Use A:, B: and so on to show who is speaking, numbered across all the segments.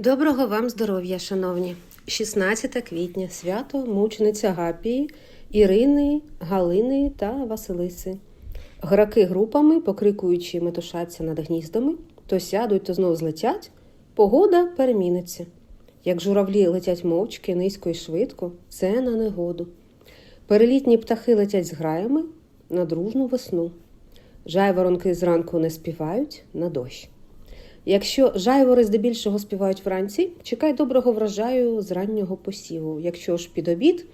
A: Доброго вам здоров'я, шановні! 16 квітня свято мучениця Гапії, Ірини, Галини та Василиси. Граки групами, покрикуючи, метушаться над гніздами, то сядуть, то знову злетять. Погода переміниться. Як журавлі летять мовчки, низько і швидко, це на негоду. Перелітні птахи летять з граями на дружну весну. Жайворонки зранку не співають на дощ. Якщо жайвори здебільшого співають вранці, чекай доброго врожаю з раннього посіву. Якщо ж під обід,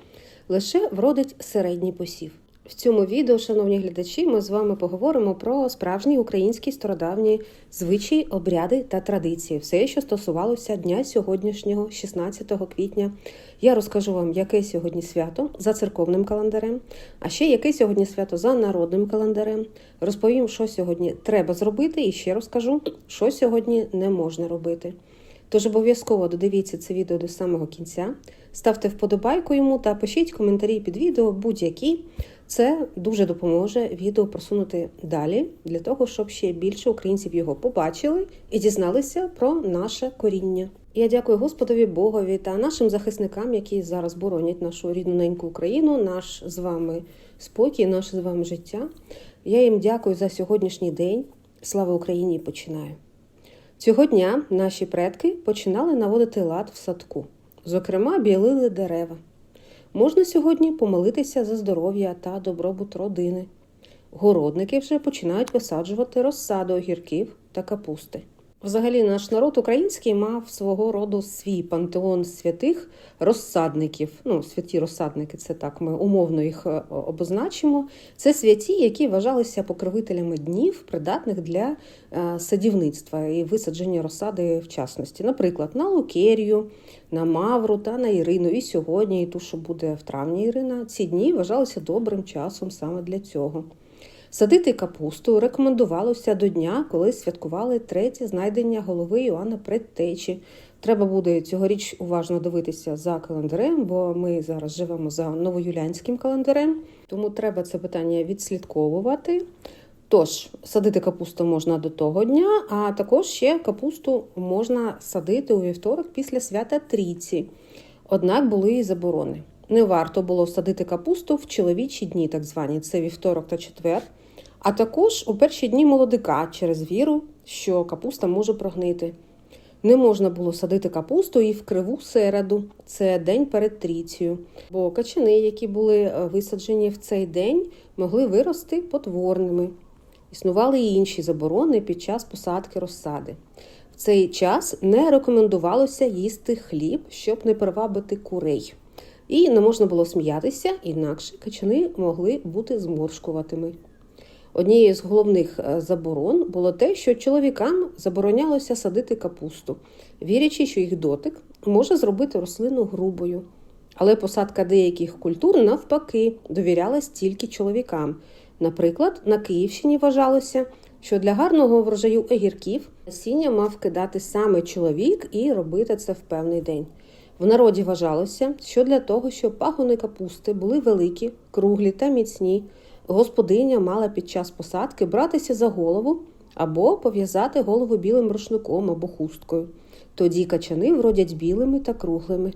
A: лише вродить середній посів. В цьому відео, шановні глядачі, ми з вами поговоримо про справжні українські стародавні звичаї, обряди та традиції, все, що стосувалося дня сьогоднішнього, 16 квітня. Я розкажу вам, яке сьогодні свято за церковним календарем, а ще яке сьогодні свято за народним календарем. Розповім, що сьогодні треба зробити, і ще розкажу, що сьогодні не можна робити. Тож обов'язково додивіться це відео до самого кінця, ставте вподобайку йому та пишіть коментарі під відео будь-які. Це дуже допоможе відео просунути далі, для того, щоб ще більше українців його побачили і дізналися про наше коріння. Я дякую Господові Богові та нашим захисникам, які зараз боронять нашу рідну неньку Україну, наш з вами спокій, наше з вами життя. Я їм дякую за сьогоднішній день. Слава Україні! Починаю. Цього дня наші предки починали наводити лад в садку, зокрема, білили дерева. Можна сьогодні помолитися за здоров'я та добробут родини. Городники вже починають висаджувати розсаду огірків та капусти. Взагалі, наш народ український мав свого роду свій пантеон святих розсадників. Ну, святі розсадники, це так ми умовно їх е, обозначимо. Це святі, які вважалися покровителями днів, придатних для е, садівництва і висадження розсади в частності. Наприклад, на Лукерію, на Мавру та на Ірину. І сьогодні, і ту, що буде в травні Ірина, ці дні вважалися добрим часом саме для цього. Садити капусту рекомендувалося до дня, коли святкували третє знайдення голови Іоанна Предтечі. Треба буде цьогоріч уважно дивитися за календарем, бо ми зараз живемо за новоюлянським календарем, тому треба це питання відслідковувати. Тож, садити капусту можна до того дня, а також ще капусту можна садити у вівторок після свята Трійці. Однак були і заборони. Не варто було садити капусту в чоловічі дні, так звані це вівторок та четвер а також у перші дні молодика через віру, що капуста може прогнити. Не можна було садити капусту і в криву середу, це день перед трійцею, бо качани, які були е, висаджені в цей день, могли вирости потворними. Існували і інші заборони під час посадки розсади. В цей час не рекомендувалося їсти хліб, щоб не привабити курей. І не можна було сміятися, інакше качани могли бути зморшкуватими. Однією з головних е, заборон було те, що чоловікам заборонялося садити капусту, вірячи, що їх дотик може зробити рослину грубою. Але посадка деяких культур, навпаки, довірялась тільки чоловікам. Наприклад, на Київщині вважалося, що для гарного врожаю огірків насіння мав кидати саме чоловік і робити це в певний день. В народі вважалося, що для того, щоб пагони капусти були великі, круглі та міцні господиня мала під час посадки братися за голову або пов'язати голову білим рушником або хусткою. Тоді качани вродять білими та круглими.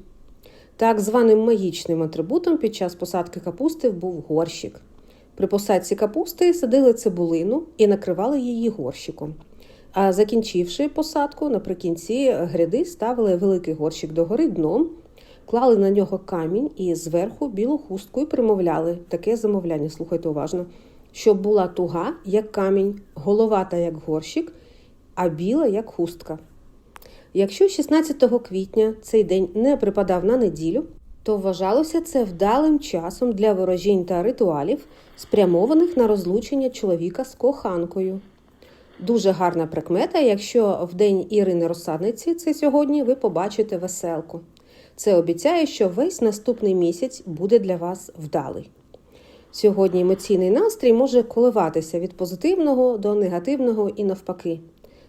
A: Так званим магічним атрибутом під час посадки капусти був горщик. При посадці капусти садили цибулину і накривали її горщиком. А закінчивши посадку, наприкінці гряди ставили великий горщик догори дном клали на нього камінь і зверху білу хустку і примовляли таке замовляння, слухайте уважно, щоб була туга, як камінь, головата, як горщик, а біла, як хустка. Якщо 16 квітня цей день не припадав на неділю, то вважалося це вдалим часом для ворожінь та ритуалів, спрямованих на розлучення чоловіка з коханкою. Дуже гарна прикмета, якщо в день Ірини Розсадниці, це сьогодні, ви побачите веселку. Це обіцяє, що весь наступний місяць буде для вас вдалий. Сьогодні емоційний настрій може коливатися від позитивного до негативного і навпаки.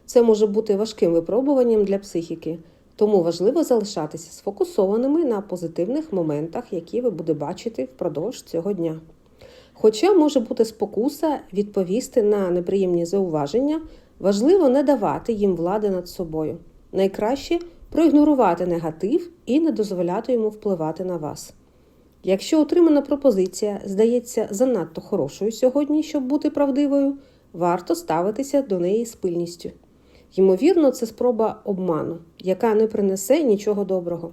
A: Це може бути важким випробуванням для психіки, тому важливо залишатися сфокусованими на позитивних моментах, які ви будете бачити впродовж цього дня. Хоча може бути спокуса відповісти на неприємні зауваження, важливо не давати їм влади над собою. Найкраще проігнорувати негатив і не дозволяти йому впливати на вас. Якщо отримана пропозиція здається занадто хорошою сьогодні, щоб бути правдивою, варто ставитися до неї з пильністю. Ймовірно, це спроба обману, яка не принесе нічого доброго.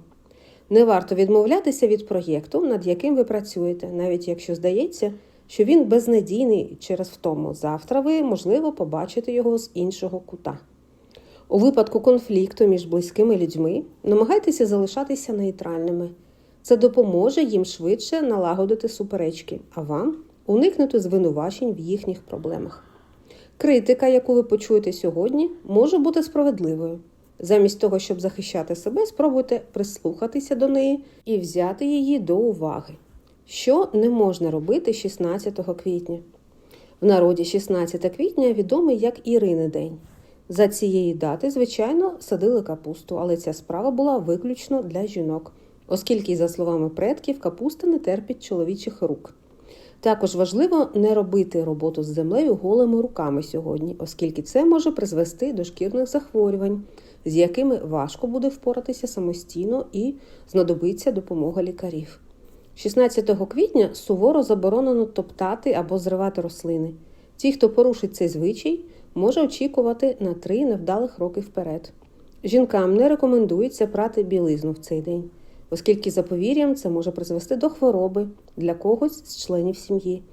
A: Не варто відмовлятися від проєкту, над яким ви працюєте, навіть якщо здається, що він безнадійний через втому. Завтра ви, можливо, побачите його з іншого кута. У випадку конфлікту між близькими людьми намагайтеся залишатися нейтральними. Це допоможе їм швидше налагодити суперечки, а вам уникнути звинувачень в їхніх проблемах. Критика, яку ви почуєте сьогодні, може бути справедливою. Замість того, щоб захищати себе, спробуйте прислухатися до неї і взяти її до уваги. Що не можна робити 16 квітня? В народі 16 квітня відомий як Ірини День. За цієї дати, звичайно, садили капусту, але ця справа була виключно для жінок, оскільки, за словами предків, капуста не терпить чоловічих рук. Також важливо не робити роботу з землею голими руками сьогодні, оскільки це може призвести до шкірних захворювань, з якими важко буде впоратися самостійно і знадобиться допомога лікарів. 16 квітня суворо заборонено топтати або зривати рослини. Ті, хто порушить цей звичай, може очікувати на три невдалих роки вперед. Жінкам не рекомендується прати білизну в цей день, оскільки, за повір'ям, це може призвести до хвороби для когось з членів сім'ї.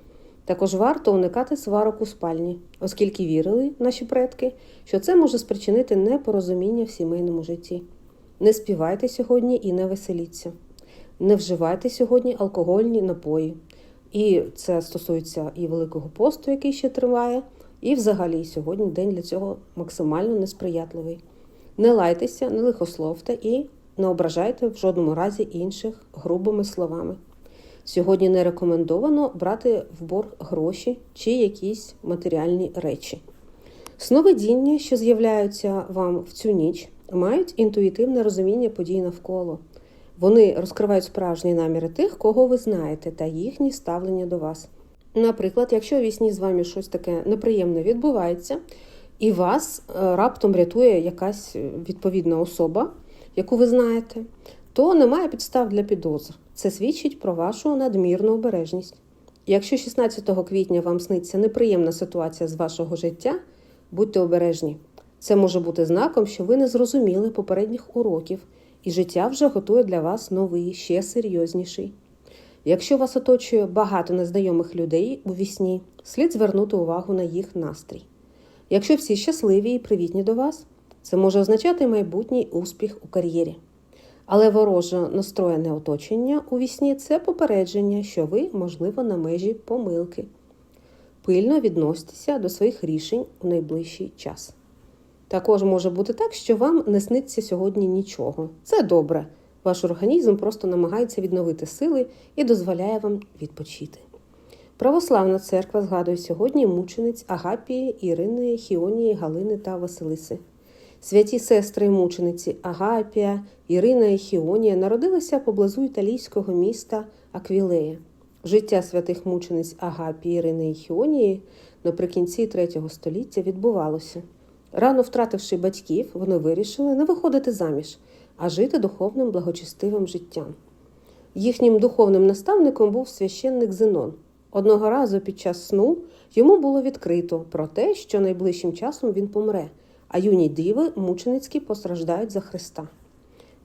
A: Також варто уникати сварок у спальні, оскільки вірили наші предки, що це може спричинити непорозуміння в сімейному житті. Не співайте сьогодні і не веселіться. Не вживайте сьогодні алкогольні напої. І це стосується і Великого посту, який ще триває, і взагалі сьогодні день для цього максимально несприятливий. Не лайтеся, не лихословте і не ображайте в жодному разі інших грубими словами. Сьогодні не рекомендовано брати в борг гроші чи якісь матеріальні речі. Сновидіння, що з'являються вам в цю ніч, мають інтуїтивне розуміння подій навколо. Вони розкривають справжні наміри тих, кого ви знаєте, та їхні ставлення до вас. Наприклад, якщо у вісні з вами щось таке неприємне відбувається, і вас е, раптом рятує якась відповідна особа, яку ви знаєте, то немає підстав для підозр. Це свідчить про вашу надмірну обережність. Якщо 16 квітня вам сниться неприємна ситуація з вашого життя, будьте обережні. Це може бути знаком, що ви не зрозуміли попередніх уроків, і життя вже готує для вас новий, ще серйозніший. Якщо вас оточує багато незнайомих людей у вісні, слід звернути увагу на їх настрій. Якщо всі щасливі і привітні до вас, це може означати майбутній успіх у кар'єрі. Але вороже настроєне оточення у вісні це попередження, що ви, можливо, на межі помилки. Пильно відноситеся до своїх рішень у найближчий час. Також може бути так, що вам не сниться сьогодні нічого. Це добре. Ваш організм просто намагається відновити сили і дозволяє вам відпочити. Православна церква згадує сьогодні мучениць Агапії, Ірини, Хіонії, Галини та Василиси. Святі сестри і мучениці Агапія, Ірина і Хіонія народилися поблизу італійського міста Аквілея. Життя святих мучениць Агапії, Ірини і Хіонії наприкінці III століття відбувалося. Рано втративши батьків, вони вирішили не виходити заміж, а жити духовним благочестивим життям. Їхнім духовним наставником був священник Зенон. Одного разу під час сну йому було відкрито про те, що найближчим часом він помре, а юні диви мученицькі постраждають за Христа.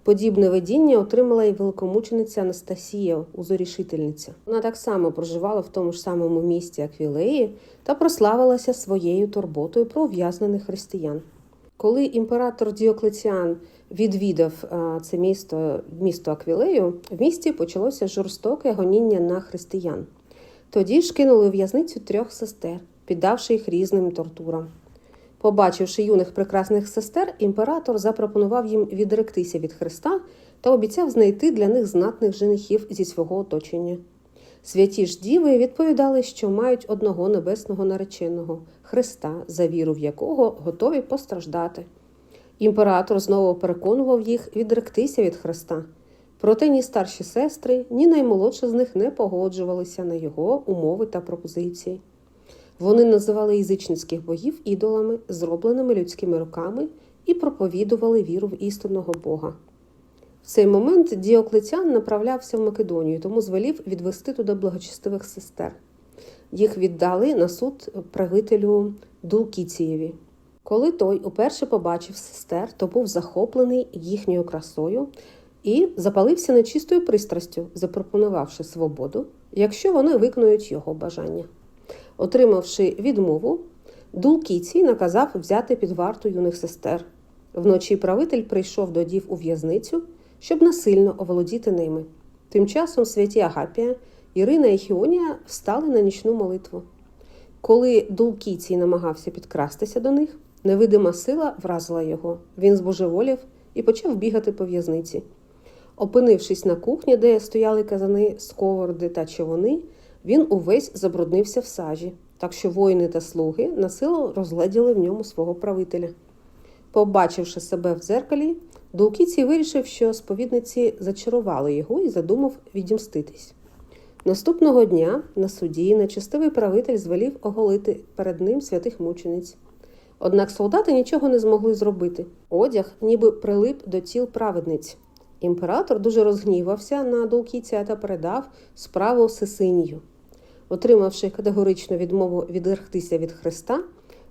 A: Подібне видіння отримала і великомучениця Анастасія, узорішительниця. Вона так само проживала в тому ж самому місті Аквілеї та прославилася своєю турботою про ув'язнених християн. Коли імператор Діоклеціан відвідав це місто, місто Аквілею, в місті почалося жорстоке гоніння на християн. Тоді ж кинули у в'язницю трьох сестер, піддавши їх різним тортурам. Побачивши юних прекрасних сестер, імператор запропонував їм відректися від Христа та обіцяв знайти для них знатних женихів зі свого оточення. Святі ж діви відповідали, що мають одного небесного нареченого Христа, за віру в якого готові постраждати. Імператор знову переконував їх відректися від Христа. Проте ні старші сестри, ні наймолодша з них не погоджувалися на його умови та пропозиції. Вони називали язичницьких богів ідолами, зробленими людськими руками, і проповідували віру в істинного Бога. В цей момент Діоклетян направлявся в Македонію, тому звелів відвести туди благочестивих сестер. Їх віддали на суд правителю Дулкіцієві. Коли той уперше побачив сестер, то був захоплений їхньою красою і запалився нечистою пристрастю, запропонувавши свободу, якщо вони виконують його бажання. Отримавши відмову, Дулкіцій наказав взяти під варту юних сестер. Вночі правитель прийшов до дів у в'язницю, щоб насильно оволодіти ними. Тим часом святі Агапія, Ірина і Хіонія встали на нічну молитву. Коли Дулкіцій намагався підкрастися до них, невидима сила вразила його. Він збожеволів і почав бігати по в'язниці. Опинившись на кухні, де стояли казани, сковороди та човни, він увесь забруднився в сажі, так що воїни та слуги насилу розгледіли в ньому свого правителя. Побачивши себе в дзеркалі, Дулкіцій вирішив, що сповідниці зачарували його і задумав відімститись. Наступного дня на суді нечестивий правитель звелів оголити перед ним святих мучениць. Однак солдати нічого не змогли зробити. Одяг ніби прилип до тіл праведниць. Імператор дуже розгнівався на Дулкіція та передав справу Сесинію. Отримавши категоричну відмову відрехтися від Христа,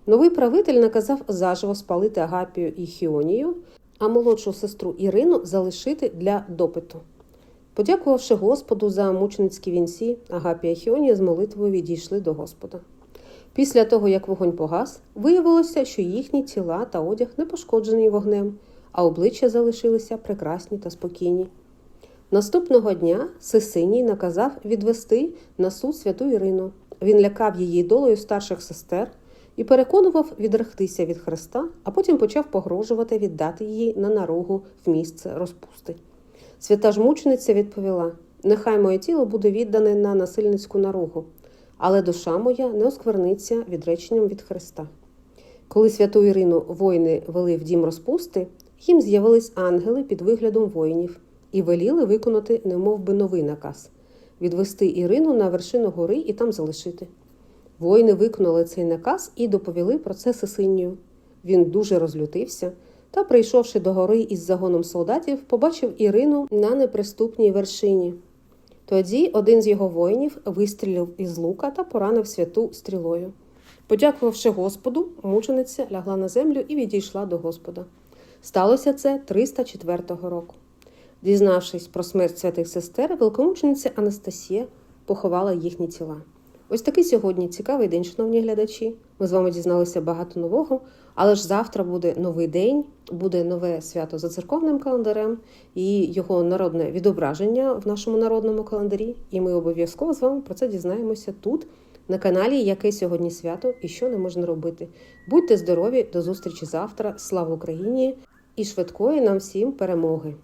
A: новий правитель наказав заживо спалити Агапію і Хіонію, а молодшу сестру Ірину залишити для допиту. Подякувавши Господу за мученицькі вінці, Агапія Хіонія з молитвою відійшли до Господа. Після того, як вогонь погас, виявилося, що їхні тіла та одяг не пошкоджені вогнем, а обличчя залишилися прекрасні та спокійні. Наступного дня Сисиній наказав відвести на суд святу Ірину. Він лякав її долею старших сестер і переконував відрехтися від Христа, а потім почав погрожувати віддати її на нарогу в місце розпусти. Свята ж мучениця відповіла: Нехай моє тіло буде віддане на насильницьку нарогу, але душа моя не оскверниться відреченням від Христа. Коли святу Ірину воїни вели в дім розпусти, їм з'явились ангели під виглядом воїнів і веліли виконати немов би новий наказ відвести Ірину на вершину гори і там залишити. Воїни виконали цей наказ і доповіли про це Сесинію. Він дуже розлютився та, прийшовши до гори із загоном солдатів, побачив Ірину на неприступній вершині. Тоді один з його воїнів вистрілив із лука та поранив святу стрілою. Подякувавши Господу, мучениця лягла на землю і відійшла до Господа. Сталося це 304 року. Дізнавшись про смерть святих сестер, великомучениця Анастасія поховала їхні тіла. Ось такий сьогодні цікавий день, шановні глядачі. Ми з вами дізналися багато нового, але ж завтра буде новий день, буде нове свято за церковним календарем і його народне відображення в нашому народному календарі. І ми обов'язково з вами про це дізнаємося тут, на каналі Яке сьогодні свято і що не можна робити. Будьте здорові, до зустрічі завтра. Слава Україні і швидкої нам всім перемоги!